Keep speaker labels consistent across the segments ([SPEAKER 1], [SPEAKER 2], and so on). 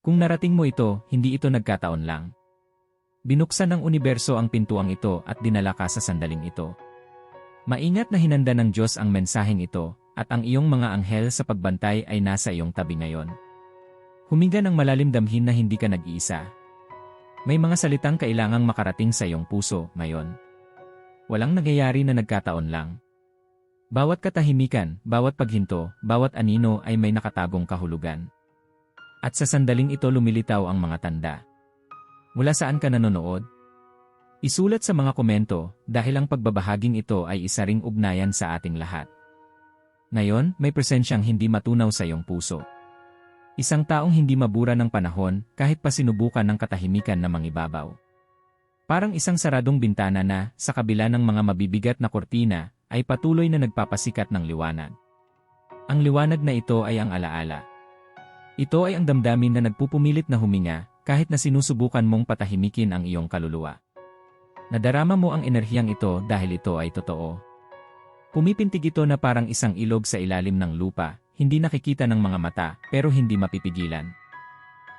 [SPEAKER 1] Kung narating mo ito, hindi ito nagkataon lang. Binuksan ng universo ang pintuang ito at dinala ka sa sandaling ito. Maingat na hinanda ng Diyos ang mensaheng ito, at ang iyong mga anghel sa pagbantay ay nasa iyong tabi ngayon. Huminga ng malalim damhin na hindi ka nag-iisa. May mga salitang kailangang makarating sa iyong puso ngayon. Walang nagyayari na nagkataon lang. Bawat katahimikan, bawat paghinto, bawat anino ay may nakatagong kahulugan. At sa sandaling ito lumilitaw ang mga tanda. Mula saan ka nanonood? Isulat sa mga komento dahil ang pagbabahaging ito ay isa ring ugnayan sa ating lahat. Ngayon, may presensyang hindi matunaw sa iyong puso. Isang taong hindi mabura ng panahon kahit pa sinubukan ng katahimikan na mangibabaw. Parang isang saradong bintana na, sa kabila ng mga mabibigat na kortina, ay patuloy na nagpapasikat ng liwanag. Ang liwanag na ito ay ang alaala. Ito ay ang damdamin na nagpupumilit na huminga kahit na sinusubukan mong patahimikin ang iyong kaluluwa. Nadarama mo ang enerhiyang ito dahil ito ay totoo. Pumipintig ito na parang isang ilog sa ilalim ng lupa, hindi nakikita ng mga mata pero hindi mapipigilan.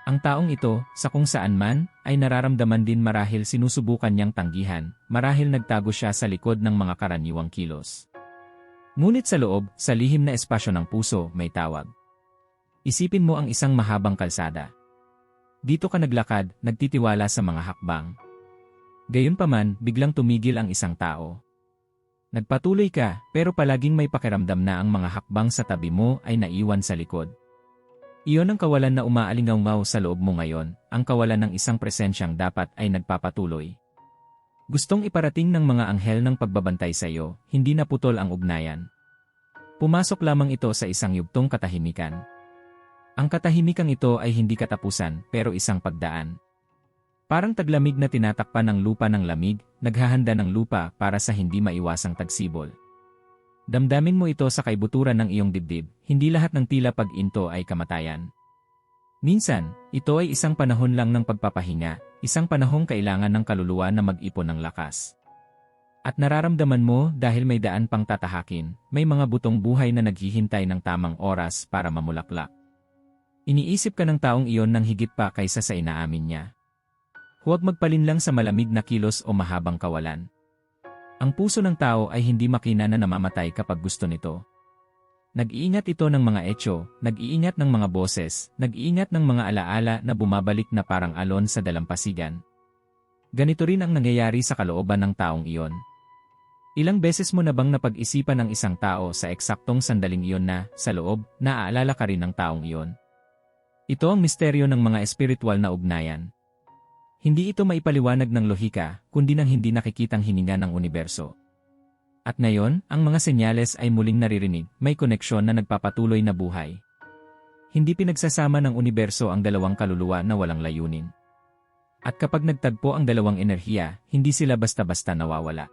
[SPEAKER 1] Ang taong ito, sa kung saan man, ay nararamdaman din marahil sinusubukan niyang tanggihan, marahil nagtago siya sa likod ng mga karaniwang kilos. Ngunit sa loob, sa lihim na espasyo ng puso, may tawag. Isipin mo ang isang mahabang kalsada. Dito ka naglakad, nagtitiwala sa mga hakbang. Gayunpaman, biglang tumigil ang isang tao. Nagpatuloy ka, pero palaging may pakiramdam na ang mga hakbang sa tabi mo ay naiwan sa likod. Iyon ang kawalan na umaalingaw sa loob mo ngayon, ang kawalan ng isang presensyang dapat ay nagpapatuloy. Gustong iparating ng mga anghel ng pagbabantay sa iyo, hindi na putol ang ugnayan. Pumasok lamang ito sa isang yugtong katahimikan. Ang katahimikang ito ay hindi katapusan pero isang pagdaan. Parang taglamig na tinatakpan ng lupa ng lamig, naghahanda ng lupa para sa hindi maiwasang tagsibol. Damdamin mo ito sa kaibuturan ng iyong dibdib, hindi lahat ng tila pag-into ay kamatayan. Minsan, ito ay isang panahon lang ng pagpapahinga, isang panahong kailangan ng kaluluwa na mag-ipon ng lakas. At nararamdaman mo dahil may daan pang tatahakin, may mga butong buhay na naghihintay ng tamang oras para mamulaklak. Iniisip ka ng taong iyon ng higit pa kaysa sa inaamin niya. Huwag magpalinlang sa malamig na kilos o mahabang kawalan. Ang puso ng tao ay hindi makina na namamatay kapag gusto nito. Nag-iingat ito ng mga etyo, nag-iingat ng mga boses, nag-iingat ng mga alaala na bumabalik na parang alon sa dalampasigan. Ganito rin ang nangyayari sa kalooban ng taong iyon. Ilang beses mo na bang napag-isipan ng isang tao sa eksaktong sandaling iyon na, sa loob, naaalala ka rin ng taong iyon? Ito ang misteryo ng mga espiritual na ugnayan. Hindi ito maipaliwanag ng lohika, kundi ng hindi nakikitang hininga ng universo. At ngayon, ang mga senyales ay muling naririnig, may koneksyon na nagpapatuloy na buhay. Hindi pinagsasama ng universo ang dalawang kaluluwa na walang layunin. At kapag nagtagpo ang dalawang enerhiya, hindi sila basta-basta nawawala.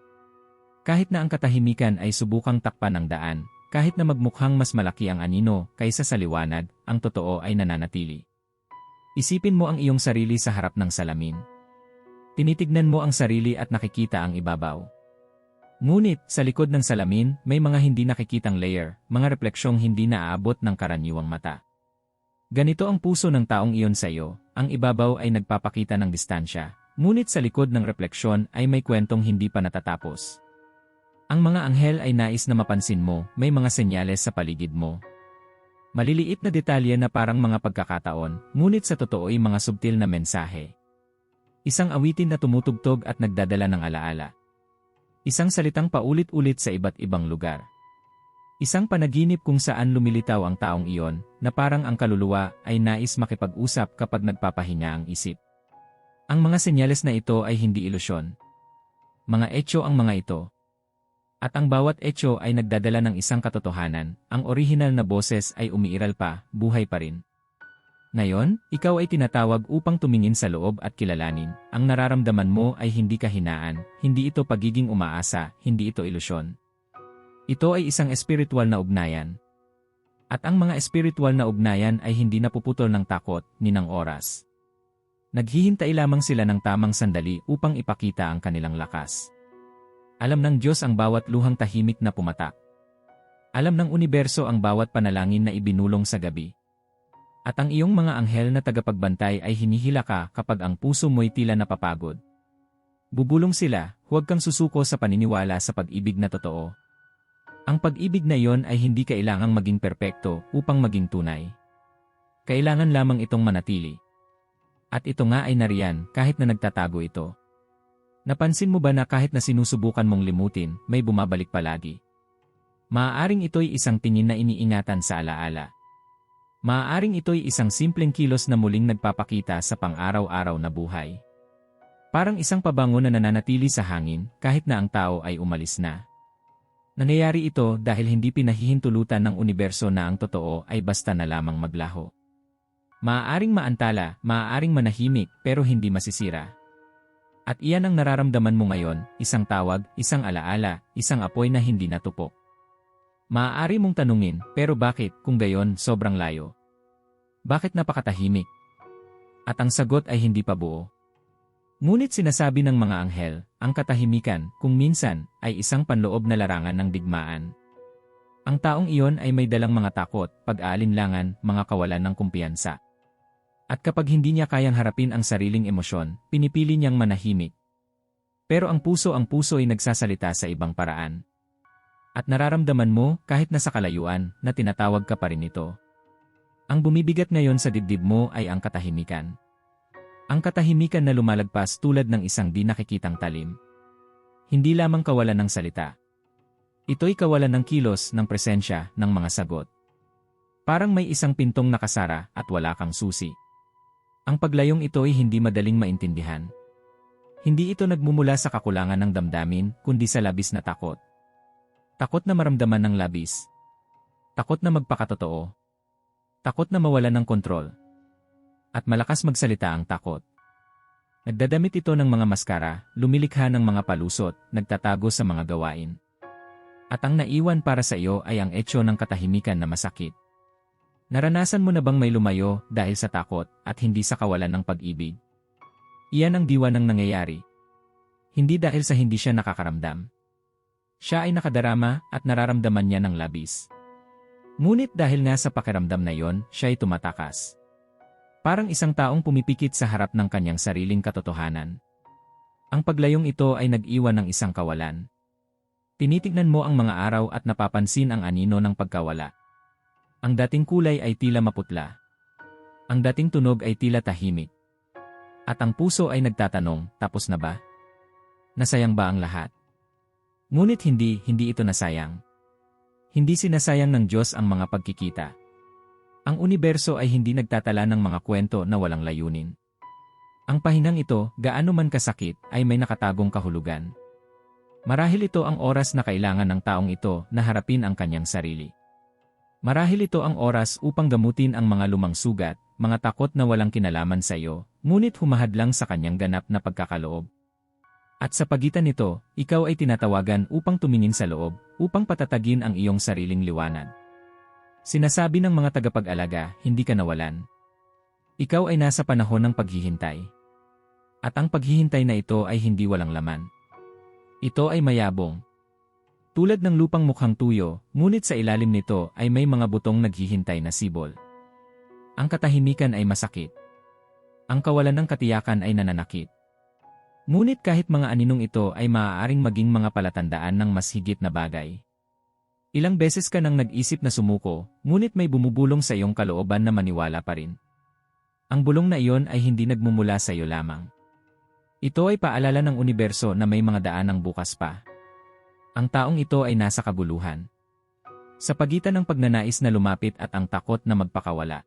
[SPEAKER 1] Kahit na ang katahimikan ay subukang takpan ng daan, kahit na magmukhang mas malaki ang anino kaysa sa liwanag, ang totoo ay nananatili. Isipin mo ang iyong sarili sa harap ng salamin. Tinitignan mo ang sarili at nakikita ang ibabaw. Ngunit, sa likod ng salamin, may mga hindi nakikitang layer, mga refleksyong hindi naaabot ng karaniwang mata. Ganito ang puso ng taong iyon sa iyo, ang ibabaw ay nagpapakita ng distansya, ngunit sa likod ng refleksyon ay may kwentong hindi pa natatapos. Ang mga anghel ay nais na mapansin mo, may mga senyales sa paligid mo. Maliliit na detalye na parang mga pagkakataon, ngunit sa totoo ay mga subtil na mensahe. Isang awitin na tumutugtog at nagdadala ng alaala. Isang salitang paulit-ulit sa iba't ibang lugar. Isang panaginip kung saan lumilitaw ang taong iyon, na parang ang kaluluwa ay nais makipag-usap kapag nagpapahinga ang isip. Ang mga senyales na ito ay hindi ilusyon. Mga etyo ang mga ito, at ang bawat etyo ay nagdadala ng isang katotohanan, ang orihinal na boses ay umiiral pa, buhay pa rin. Ngayon, ikaw ay tinatawag upang tumingin sa loob at kilalanin, ang nararamdaman mo ay hindi kahinaan, hindi ito pagiging umaasa, hindi ito ilusyon. Ito ay isang espiritual na ugnayan. At ang mga espiritual na ugnayan ay hindi napuputol ng takot, ni ng oras. Naghihintay lamang sila ng tamang sandali upang ipakita ang kanilang lakas. Alam ng Diyos ang bawat luhang tahimik na pumatak. Alam ng universo ang bawat panalangin na ibinulong sa gabi. At ang iyong mga anghel na tagapagbantay ay hinihila ka kapag ang puso mo'y tila napapagod. Bubulong sila, huwag kang susuko sa paniniwala sa pag-ibig na totoo. Ang pag-ibig na iyon ay hindi kailangang maging perpekto upang maging tunay. Kailangan lamang itong manatili. At ito nga ay nariyan kahit na nagtatago ito. Napansin mo ba na kahit na sinusubukan mong limutin, may bumabalik palagi? Maaaring ito'y isang tingin na iniingatan sa alaala. Maaaring ito'y isang simpleng kilos na muling nagpapakita sa pang-araw-araw na buhay. Parang isang pabango na nananatili sa hangin kahit na ang tao ay umalis na. Nangyayari ito dahil hindi pinahihintulutan ng universo na ang totoo ay basta na lamang maglaho. Maaaring maantala, maaaring manahimik, pero hindi masisira. At iyan ang nararamdaman mo ngayon, isang tawag, isang alaala, isang apoy na hindi natupok. Maaari mong tanungin, pero bakit, kung gayon, sobrang layo? Bakit napakatahimik? At ang sagot ay hindi pa buo. Ngunit sinasabi ng mga anghel, ang katahimikan, kung minsan, ay isang panloob na larangan ng digmaan. Ang taong iyon ay may dalang mga takot, pag-aalinlangan, mga kawalan ng kumpiyansa. At kapag hindi niya kayang harapin ang sariling emosyon, pinipili niyang manahimik. Pero ang puso ang puso ay nagsasalita sa ibang paraan. At nararamdaman mo, kahit nasa kalayuan, na tinatawag ka pa rin ito. Ang bumibigat ngayon sa dibdib mo ay ang katahimikan. Ang katahimikan na lumalagpas tulad ng isang di nakikitang talim. Hindi lamang kawalan ng salita. Ito'y kawalan ng kilos, ng presensya, ng mga sagot. Parang may isang pintong nakasara at wala kang susi. Ang paglayong ito ay hindi madaling maintindihan. Hindi ito nagmumula sa kakulangan ng damdamin, kundi sa labis na takot. Takot na maramdaman ng labis. Takot na magpakatotoo. Takot na mawalan ng kontrol. At malakas magsalita ang takot. Nagdadamit ito ng mga maskara, lumilikha ng mga palusot, nagtatago sa mga gawain. At ang naiwan para sa iyo ay ang etsyo ng katahimikan na masakit. Naranasan mo na bang may lumayo dahil sa takot at hindi sa kawalan ng pag-ibig? Iyan ang diwa ng nangyayari. Hindi dahil sa hindi siya nakakaramdam. Siya ay nakadarama at nararamdaman niya ng labis. Ngunit dahil nga sa pakiramdam na yon, siya ay tumatakas. Parang isang taong pumipikit sa harap ng kanyang sariling katotohanan. Ang paglayong ito ay nag-iwan ng isang kawalan. Tinitignan mo ang mga araw at napapansin ang anino ng pagkawala. Ang dating kulay ay tila maputla. Ang dating tunog ay tila tahimik. At ang puso ay nagtatanong, tapos na ba? Nasayang ba ang lahat? Ngunit hindi, hindi ito nasayang. Hindi sinasayang ng Diyos ang mga pagkikita. Ang universo ay hindi nagtatala ng mga kwento na walang layunin. Ang pahinang ito, gaano man kasakit, ay may nakatagong kahulugan. Marahil ito ang oras na kailangan ng taong ito na harapin ang kanyang sarili. Marahil ito ang oras upang gamutin ang mga lumang sugat, mga takot na walang kinalaman sa iyo, ngunit humahadlang sa kanyang ganap na pagkakaloob. At sa pagitan nito, ikaw ay tinatawagan upang tumingin sa loob, upang patatagin ang iyong sariling liwanag. Sinasabi ng mga tagapag-alaga, hindi ka nawalan. Ikaw ay nasa panahon ng paghihintay. At ang paghihintay na ito ay hindi walang laman. Ito ay mayabong, tulad ng lupang mukhang tuyo, ngunit sa ilalim nito ay may mga butong naghihintay na sibol. Ang katahimikan ay masakit. Ang kawalan ng katiyakan ay nananakit. Ngunit kahit mga aninong ito ay maaaring maging mga palatandaan ng mas higit na bagay. Ilang beses ka nang nag-isip na sumuko, ngunit may bumubulong sa iyong kalooban na maniwala pa rin. Ang bulong na iyon ay hindi nagmumula sa iyo lamang. Ito ay paalala ng universo na may mga daan ng bukas pa. Ang taong ito ay nasa kabuluhan. Sa pagitan ng pagnanais na lumapit at ang takot na magpakawala.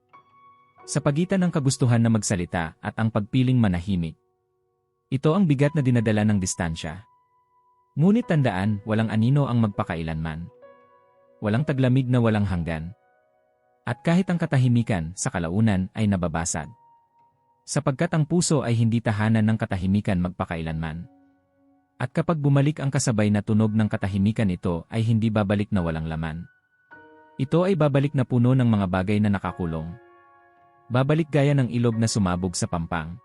[SPEAKER 1] Sa pagitan ng kagustuhan na magsalita at ang pagpiling manahimik. Ito ang bigat na dinadala ng distansya. Ngunit tandaan, walang anino ang magpakailanman. Walang taglamig na walang hanggan. At kahit ang katahimikan sa kalaunan ay nababasag. Sapagkat ang puso ay hindi tahanan ng katahimikan magpakailanman. At kapag bumalik ang kasabay na tunog ng katahimikan ito ay hindi babalik na walang laman. Ito ay babalik na puno ng mga bagay na nakakulong. Babalik gaya ng ilog na sumabog sa pampang.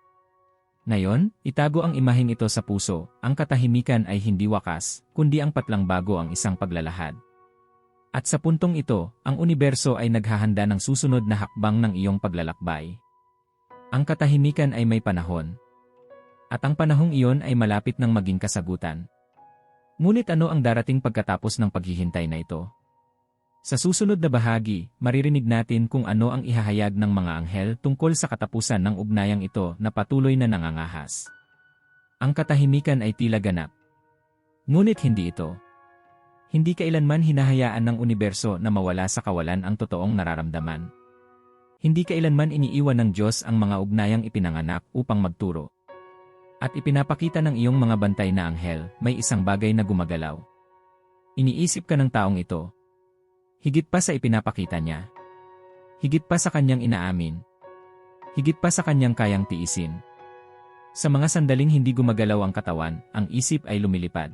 [SPEAKER 1] Ngayon, itago ang imaheng ito sa puso, ang katahimikan ay hindi wakas, kundi ang patlang bago ang isang paglalahad. At sa puntong ito, ang universo ay naghahanda ng susunod na hakbang ng iyong paglalakbay. Ang katahimikan ay may panahon. At ang panahong iyon ay malapit ng maging kasagutan. Ngunit ano ang darating pagkatapos ng paghihintay na ito? Sa susunod na bahagi, maririnig natin kung ano ang ihahayag ng mga anghel tungkol sa katapusan ng ugnayang ito na patuloy na nangangahas. Ang katahimikan ay tila ganap. Ngunit hindi ito. Hindi kailanman hinahayaan ng universo na mawala sa kawalan ang totoong nararamdaman. Hindi kailanman iniiwan ng Diyos ang mga ugnayang ipinanganak upang magturo. At ipinapakita ng iyong mga bantay na anghel, may isang bagay na gumagalaw. Iniisip ka ng taong ito, Higit pa sa ipinapakita niya. Higit pa sa kanyang inaamin. Higit pa sa kanyang kayang tiisin. Sa mga sandaling hindi gumagalaw ang katawan, ang isip ay lumilipad.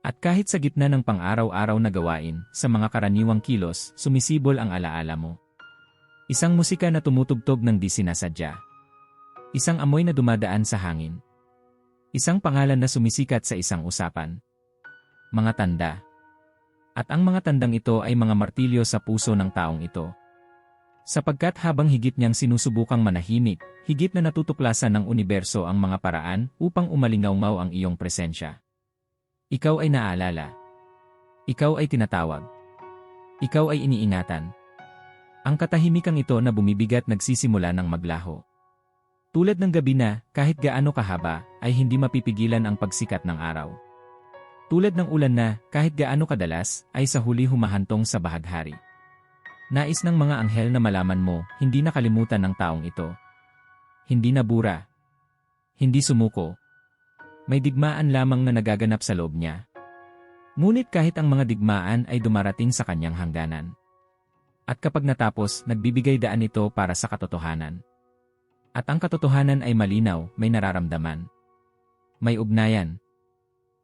[SPEAKER 1] At kahit sa gitna ng pang-araw-araw na gawain, sa mga karaniwang kilos, sumisibol ang alaala mo. Isang musika na tumutugtog ng di sinasadya. Isang amoy na dumadaan sa hangin. Isang pangalan na sumisikat sa isang usapan. Mga tanda. At ang mga tandang ito ay mga martilyo sa puso ng taong ito. Sapagkat habang higit niyang sinusubukang manahimik, higit na natutuklasan ng universo ang mga paraan upang umalingaw-maw ang iyong presensya. Ikaw ay naaalala. Ikaw ay tinatawag. Ikaw ay iniingatan. Ang katahimikang ito na bumibigat nagsisimula ng maglaho. Tulad ng gabi na, kahit gaano kahaba, ay hindi mapipigilan ang pagsikat ng araw. Tulad ng ulan na, kahit gaano kadalas, ay sa huli humahantong sa bahaghari. Nais ng mga anghel na malaman mo, hindi nakalimutan ng taong ito. Hindi nabura. Hindi sumuko. May digmaan lamang na nagaganap sa loob niya. Ngunit kahit ang mga digmaan ay dumarating sa kanyang hangganan. At kapag natapos, nagbibigay daan ito para sa katotohanan. At ang katotohanan ay malinaw, may nararamdaman. May ugnayan,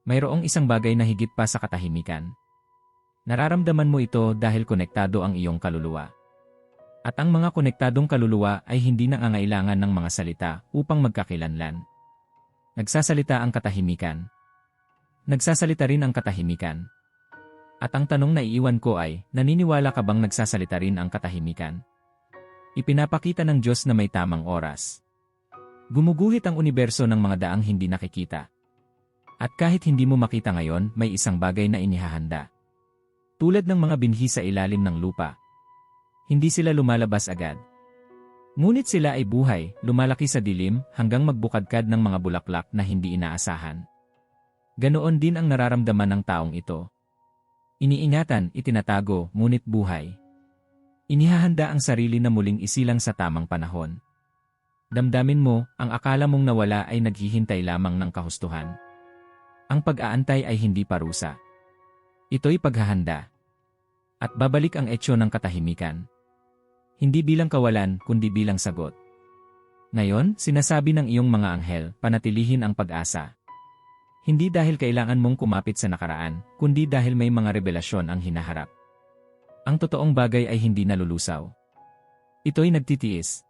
[SPEAKER 1] mayroong isang bagay na higit pa sa katahimikan. Nararamdaman mo ito dahil konektado ang iyong kaluluwa. At ang mga konektadong kaluluwa ay hindi nangangailangan ng mga salita upang magkakilanlan. Nagsasalita ang katahimikan. Nagsasalita rin ang katahimikan. At ang tanong na iiwan ko ay, naniniwala ka bang nagsasalita rin ang katahimikan? Ipinapakita ng Diyos na may tamang oras. Gumuguhit ang universo ng mga daang hindi nakikita. At kahit hindi mo makita ngayon, may isang bagay na inihahanda. Tulad ng mga binhi sa ilalim ng lupa. Hindi sila lumalabas agad. Ngunit sila ay buhay, lumalaki sa dilim, hanggang magbukadkad ng mga bulaklak na hindi inaasahan. Ganoon din ang nararamdaman ng taong ito. Iniingatan, itinatago, ngunit buhay. Inihahanda ang sarili na muling isilang sa tamang panahon. Damdamin mo, ang akala mong nawala ay naghihintay lamang ng kahustuhan. Ang pag-aantay ay hindi parusa. Ito'y paghahanda. At babalik ang etsyo ng katahimikan. Hindi bilang kawalan, kundi bilang sagot. Ngayon, sinasabi ng iyong mga anghel, panatilihin ang pag-asa. Hindi dahil kailangan mong kumapit sa nakaraan, kundi dahil may mga revelasyon ang hinaharap. Ang totoong bagay ay hindi nalulusaw. Ito'y nagtitiis.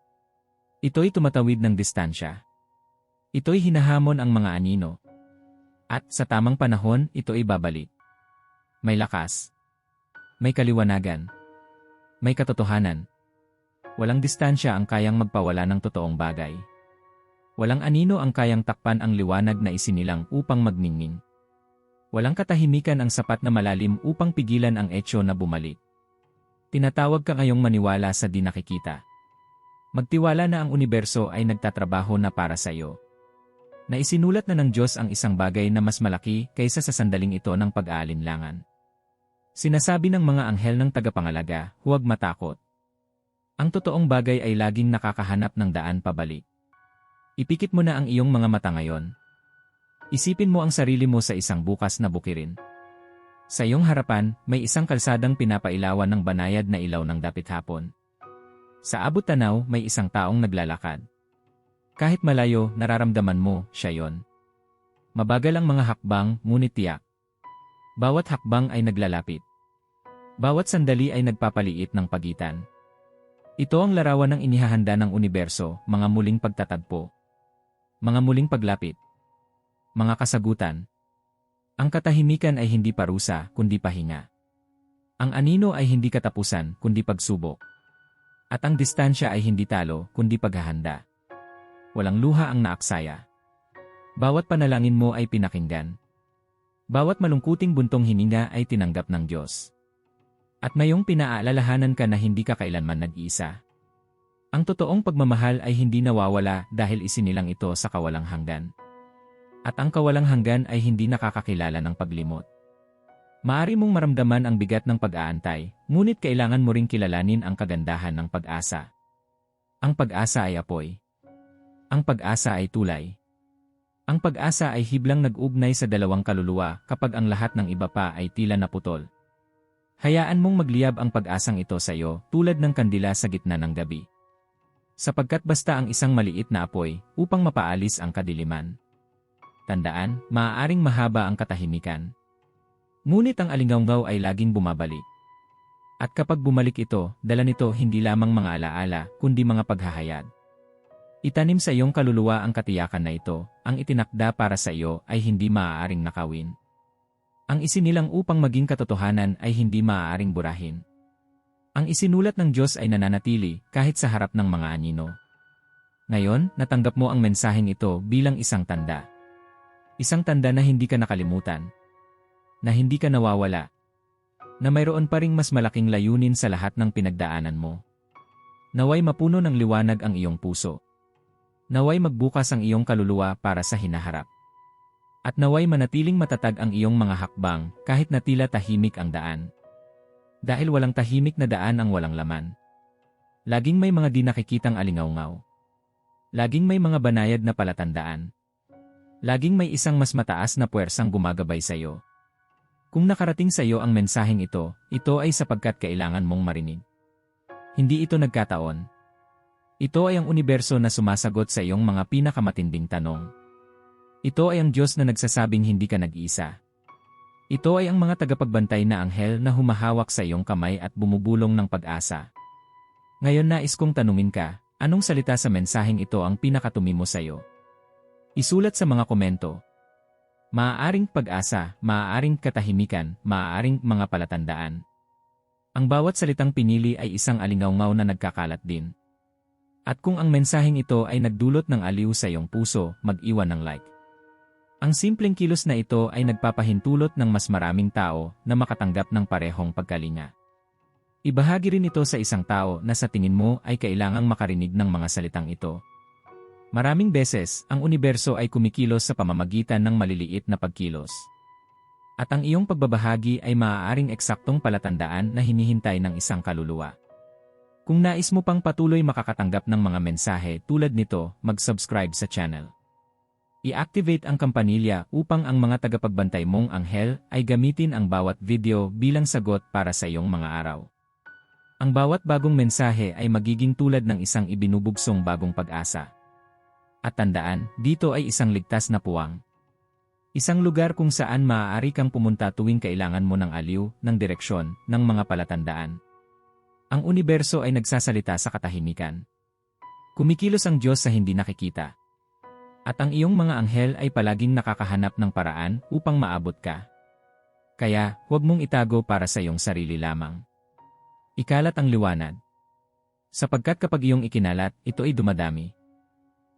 [SPEAKER 1] Ito'y tumatawid ng distansya. Ito'y hinahamon ang mga anino, at sa tamang panahon, ito ay babalik. May lakas. May kaliwanagan. May katotohanan. Walang distansya ang kayang magpawala ng totoong bagay. Walang anino ang kayang takpan ang liwanag na isinilang upang magningning. Walang katahimikan ang sapat na malalim upang pigilan ang etsyo na bumalik. Tinatawag ka ngayong maniwala sa di nakikita. Magtiwala na ang universo ay nagtatrabaho na para sa iyo na isinulat na ng Diyos ang isang bagay na mas malaki kaysa sa sandaling ito ng pag-aalinlangan. Sinasabi ng mga anghel ng tagapangalaga, huwag matakot. Ang totoong bagay ay laging nakakahanap ng daan pabalik. Ipikit mo na ang iyong mga mata ngayon. Isipin mo ang sarili mo sa isang bukas na bukirin. Sa iyong harapan, may isang kalsadang pinapailawan ng banayad na ilaw ng dapit hapon. Sa abot tanaw, may isang taong naglalakad. Kahit malayo, nararamdaman mo, siya yon. Mabagal ang mga hakbang, ngunit tiyak. Bawat hakbang ay naglalapit. Bawat sandali ay nagpapaliit ng pagitan. Ito ang larawan ng inihahanda ng universo, mga muling pagtatagpo. Mga muling paglapit. Mga kasagutan. Ang katahimikan ay hindi parusa, kundi pahinga. Ang anino ay hindi katapusan, kundi pagsubok. At ang distansya ay hindi talo, kundi paghahanda. Walang luha ang naaksaya. Bawat panalangin mo ay pinakinggan. Bawat malungkuting buntong hininga ay tinanggap ng Diyos. At mayong pinaalalahanan ka na hindi ka kailanman nag-iisa. Ang totoong pagmamahal ay hindi nawawala dahil isinilang ito sa kawalang hanggan. At ang kawalang hanggan ay hindi nakakakilala ng paglimot. Maari mong maramdaman ang bigat ng pag-aantay, ngunit kailangan mo ring kilalanin ang kagandahan ng pag-asa. Ang pag-asa ay apoy. Ang pag-asa ay tulay. Ang pag-asa ay hiblang nag-ugnay sa dalawang kaluluwa kapag ang lahat ng iba pa ay tila naputol. Hayaan mong magliyab ang pag-asang ito sa iyo tulad ng kandila sa gitna ng gabi. Sapagkat basta ang isang maliit na apoy upang mapaalis ang kadiliman. Tandaan, maaaring mahaba ang katahimikan. Ngunit ang alinggaw ay laging bumabalik. At kapag bumalik ito, dala nito hindi lamang mga alaala, kundi mga paghahayag. Itanim sa iyong kaluluwa ang katiyakan na ito, ang itinakda para sa iyo ay hindi maaaring nakawin. Ang isinilang upang maging katotohanan ay hindi maaaring burahin. Ang isinulat ng Diyos ay nananatili kahit sa harap ng mga anino. Ngayon, natanggap mo ang mensaheng ito bilang isang tanda. Isang tanda na hindi ka nakalimutan. Na hindi ka nawawala. Na mayroon pa ring mas malaking layunin sa lahat ng pinagdaanan mo. Naway mapuno ng liwanag ang iyong puso. Naway magbukas ang iyong kaluluwa para sa hinaharap. At naway manatiling matatag ang iyong mga hakbang kahit na tila tahimik ang daan. Dahil walang tahimik na daan ang walang laman. Laging may mga di nakikitang alingaw-ngaw. Laging may mga banayad na palatandaan. Laging may isang mas mataas na puwersang gumagabay sa iyo. Kung nakarating sa iyo ang mensaheng ito, ito ay sapagkat kailangan mong marinig. Hindi ito nagkataon, ito ay ang universo na sumasagot sa iyong mga pinakamatinding tanong. Ito ay ang Diyos na nagsasabing hindi ka nag-iisa. Ito ay ang mga tagapagbantay na anghel na humahawak sa iyong kamay at bumubulong ng pag-asa. Ngayon nais kong tanungin ka, anong salita sa mensaheng ito ang pinakatumi mo sa iyo? Isulat sa mga komento. Maaaring pag-asa, maaaring katahimikan, maaaring mga palatandaan. Ang bawat salitang pinili ay isang alingaw na nagkakalat din. At kung ang mensaheng ito ay nagdulot ng aliw sa iyong puso, mag-iwan ng like. Ang simpleng kilos na ito ay nagpapahintulot ng mas maraming tao na makatanggap ng parehong pagkalinga. Ibahagi rin ito sa isang tao na sa tingin mo ay kailangang makarinig ng mga salitang ito. Maraming beses, ang universo ay kumikilos sa pamamagitan ng maliliit na pagkilos. At ang iyong pagbabahagi ay maaaring eksaktong palatandaan na hinihintay ng isang kaluluwa. Kung nais mo pang patuloy makakatanggap ng mga mensahe tulad nito, mag-subscribe sa channel. I-activate ang kampanilya upang ang mga tagapagbantay mong anghel ay gamitin ang bawat video bilang sagot para sa iyong mga araw. Ang bawat bagong mensahe ay magiging tulad ng isang ibinubugsong bagong pag-asa. At tandaan, dito ay isang ligtas na puwang. Isang lugar kung saan maaari kang pumunta tuwing kailangan mo ng aliw, ng direksyon, ng mga palatandaan. Ang universo ay nagsasalita sa katahimikan. Kumikilos ang Diyos sa hindi nakikita. At ang iyong mga anghel ay palaging nakakahanap ng paraan upang maabot ka. Kaya, huwag mong itago para sa iyong sarili lamang. Ikalat ang liwanag. Sapagkat kapag iyong ikinalat, ito ay dumadami.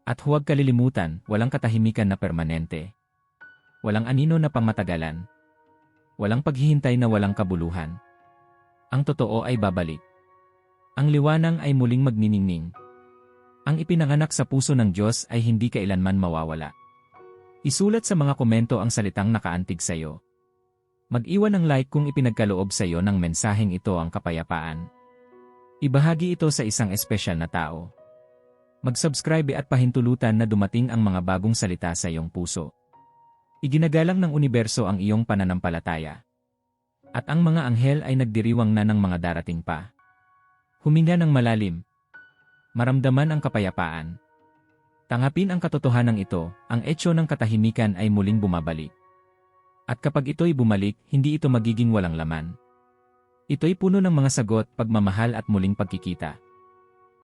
[SPEAKER 1] At huwag kalilimutan, walang katahimikan na permanente. Walang anino na pangmatagalan. Walang paghihintay na walang kabuluhan. Ang totoo ay babalik. Ang liwanang ay muling magniningning. Ang ipinanganak sa puso ng Diyos ay hindi kailanman mawawala. Isulat sa mga komento ang salitang nakaantig sa iyo. Mag-iwan ng like kung ipinagkaloob sa iyo ng mensaheng ito ang kapayapaan. Ibahagi ito sa isang espesyal na tao. Mag-subscribe at pahintulutan na dumating ang mga bagong salita sa iyong puso. Iginagalang ng universo ang iyong pananampalataya. At ang mga anghel ay nagdiriwang na ng mga darating pa. Huminga ng malalim. Maramdaman ang kapayapaan. Tangapin ang katotohanan ito, ang etsyo ng katahimikan ay muling bumabalik. At kapag ito'y bumalik, hindi ito magiging walang laman. Ito'y puno ng mga sagot, pagmamahal at muling pagkikita.